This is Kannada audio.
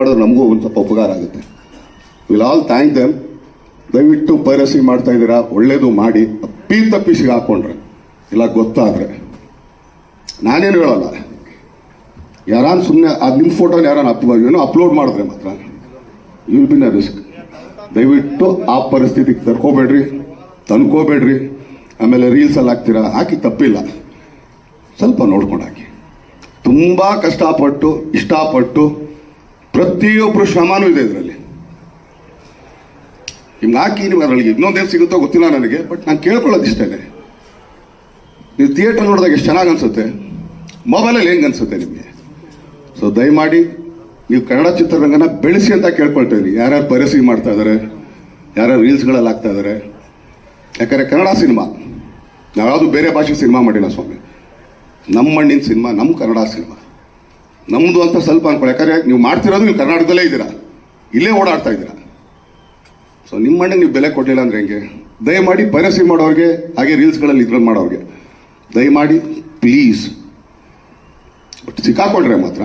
ಮಾಡಿದ್ರೆ ನಮಗೂ ಒಂದು ಸ್ವಲ್ಪ ಉಪಕಾರ ಆಗುತ್ತೆ. ವಿಲ್ ಆಲ್ ಥ್ಯಾಂಕ್ ದೆಮ್ ದಯವಿಟ್ಟು ಪೈರಸಿ ಮಾಡ್ತಾ ಇದ್ದೀರಾ? ಒಳ್ಳೇದು ಮಾಡಿ. ಅಪ್ಪಿ ತಪ್ಪಿಸಿಗೆ ಹಾಕೊಂಡ್ರೆ. ಇಲ್ಲ, ಗೊತ್ತಾದರೆ. ನಾನೇನು ಹೇಳಲ್ಲ. ಯಾರಾನ್ ಸುಮ್ಮನೆ ಅದು ನಿಮ್ಮ ಫೋಟೋನ ಯಾರು ಅಪ್ ಏನೋ ಅಪ್ಲೋಡ್ ಮಾಡಿದ್ರೆ ಮಾತ್ರ. ವಿಲ್ ಬಿನ್ ಅ ರಿಸ್ಕ್ ದಯವಿಟ್ಟು ಆ ಪರಿಸ್ಥಿತಿಗೆ ತರ್ಕೋಬೇಡ್ರಿ. ತಂದ್ಕೋಬೇಡ್ರಿ ಆಮೇಲೆ ರೀಲ್ಸಲ್ಲಿ ಹಾಕ್ತೀರಾ? ಹಾಕಿ ತಪ್ಪಿಲ್ಲ. ಸ್ವಲ್ಪ ನೋಡ್ಕೊಂಡು ಹಾಕಿ. ತುಂಬ ಕಷ್ಟಪಟ್ಟು, ಇಷ್ಟಪಟ್ಟು ಪ್ರತಿಯೊಬ್ಬರು ಶ್ರಮನೂ ಇದೆ ಇದರಲ್ಲಿ. ನಿಮ್ಗೆ ಹಾಕಿ ನೀವು ಅದರಲ್ಲಿ ಇನ್ನೊಂದೇನು ಸಿಗುತ್ತೋ ಗೊತ್ತಿಲ್ಲ ನನಗೆ ಬಟ್ ನಾನು ಕೇಳ್ಕೊಳ್ಳೋದು ಇಷ್ಟೇ ನೀವು ಥಿಯೇಟರ್ ನೋಡಿದಾಗ ಎಷ್ಟು ಚೆನ್ನಾಗಿ ಅನಿಸುತ್ತೆ? ಮೊಬೈಲಲ್ಲಿ ಹೆಂಗೆ ಅನಿಸುತ್ತೆ ನಿಮಗೆ? ಸೊ ದಯಮಾಡಿ ನೀವು ಕನ್ನಡ ಚಿತ್ರರಂಗನ ಬೆಳೆಸಿ ಅಂತ ಕೇಳ್ಕೊಳ್ತೀನಿ ಯಾರ್ಯಾರು ಪರಿಸ್ಥಿತಿ ಮಾಡ್ತಾ ಇದ್ದಾರೆ ಯಾರ್ಯಾರು ರೀಲ್ಸ್ಗಳಲ್ಲಿ ಹಾಕ್ತಾ ಇದ್ದಾರೆ ಯಾಕಂದರೆ ಕನ್ನಡ ಸಿನಿಮಾ ನಾವು ಯಾವುದು ಬೇರೆ ಭಾಷೆ ಸಿನಿಮಾ ಮಾಡಿಲ್ಲ ಸ್ವಾಮಿ. ನಮ್ಮ ಮಣ್ಣಿನ ಸಿನಿಮಾ ನಮ್ಮ ಕನ್ನಡ ಸಿನಿಮಾ. ನಮ್ಮದು ಅಂತ ಸ್ವಲ್ಪ ಅನ್ಕೊಳ್ಳಿ. ಯಾಕಂದರೆ ನೀವು ಮಾಡ್ತಿರೋದು ನೀವು ಕರ್ನಾಟಕದಲ್ಲೇ ಇದ್ದೀರಾ. ಇಲ್ಲೇ ಓಡಾಡ್ತಾ ಇದ್ದೀರಾ. ಸೊ ನಿಮ್ಮ ಮಣ್ಣಿಗೆ ನೀವು ಬೆಲೆ ಕೊಡಲಿಲ್ಲ ಅಂದರೆ ಹೆಂಗೆ? ದಯಮಾಡಿ ಪೈರಸಿ ಮಾಡೋರಿಗೆ, ಹಾಗೆ ರೀಲ್ಸ್ಗಳಲ್ಲಿ ಇದ್ರಲ್ಲಿ ಮಾಡೋರಿಗೆ. ದಯಮಾಡಿ ಪ್ಲೀಸ್ ಬಟ್ ಸಿಕ್ಕಾಕೊಂಡ್ರೆ ಮಾತ್ರ